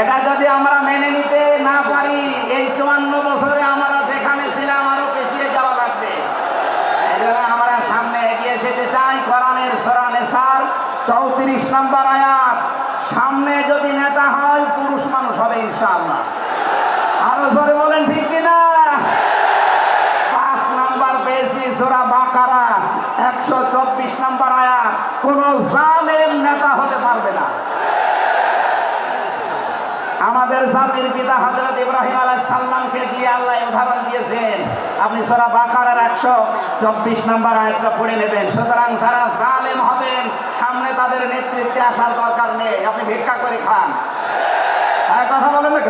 এটা যদি আমরা মেনে নিতে না পারি, এই চুয়ান্ন বছরে আমরা যেখানে ছিলাম আরও পেছিয়ে যাওয়া লাগবে। আমরা সামনে এগিয়ে যেতে চাই কোরআনের সরানে সার চৌত্রিশ নম্বর আয়াত। সামনে যদি নেতা হয়, পুরুষ মানুষ হবে ইনশাআল্লাহ। আরও জোরে বলেন, ঠিক কিনা? পাঁচ নাম্বার পেয়েছি সোরা বাকারা, একশো চব্বিশ নাম্বার আয়াত। কোন জালেম নেতা হতে পারবে না। আমাদের জাতির পিতা হজরত ইব্রাহিম আলাহ সাল্লামকে দিয়ে আল্লাহ উদাহরণ দিয়েছেন। আপনি সোরা বাকারের একশো চব্বিশ নম্বর আয়াতটা পড়ে নেবেন। সুতরাং যারা জালেম হবেন, সামনে তাদের নেতৃত্বে আসার দরকার নেই। আপনি ভিক্ষা করে খান। কথা বলেন না?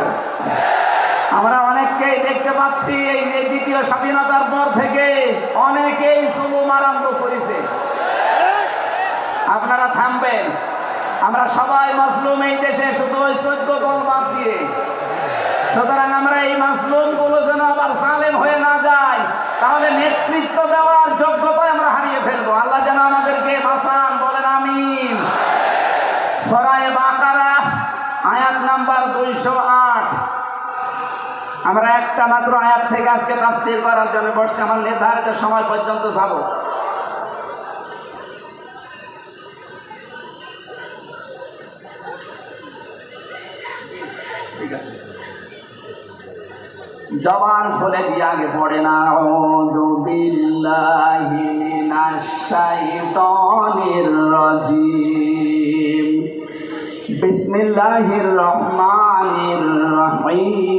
আমরা অনেককেই দেখতে পাচ্ছি এই দ্বিতীয় স্বাধীনতার পর থেকে অনেকেই জুলুম আরম্ভ করেছে। আপনারা থামবেন। আমরা সবাই মাসলুম এই দেশে, শুধু ওই চোদ্দ বাদ দিয়ে। সুতরাং আমরা এই মাসলুমগুলো যেন আবার সালেম হয়ে না যায়, তাহলে নেতৃত্ব দেওয়ার যোগ্যতা আমরা হারিয়ে ফেলব। আল্লাহ যেন আমাদেরকে বাঁচান, বলেন আমিন। সরায় বাকারা, আয়াত নাম্বার দুইশো আট। আমরা একটা মাত্র আয়াত থেকে আজকে তাফসির করার জন্য বসছি, আমার নির্ধারিত সময় পর্যন্ত যাব। ঠিক আছে। জবান খুলে দিয়ে আগে পড়ে না। আউযু বিল্লাহি মিনাশ শাইতানির রাজিম। বিসমিল্লাহির রহমানির রহিম।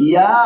ইয়া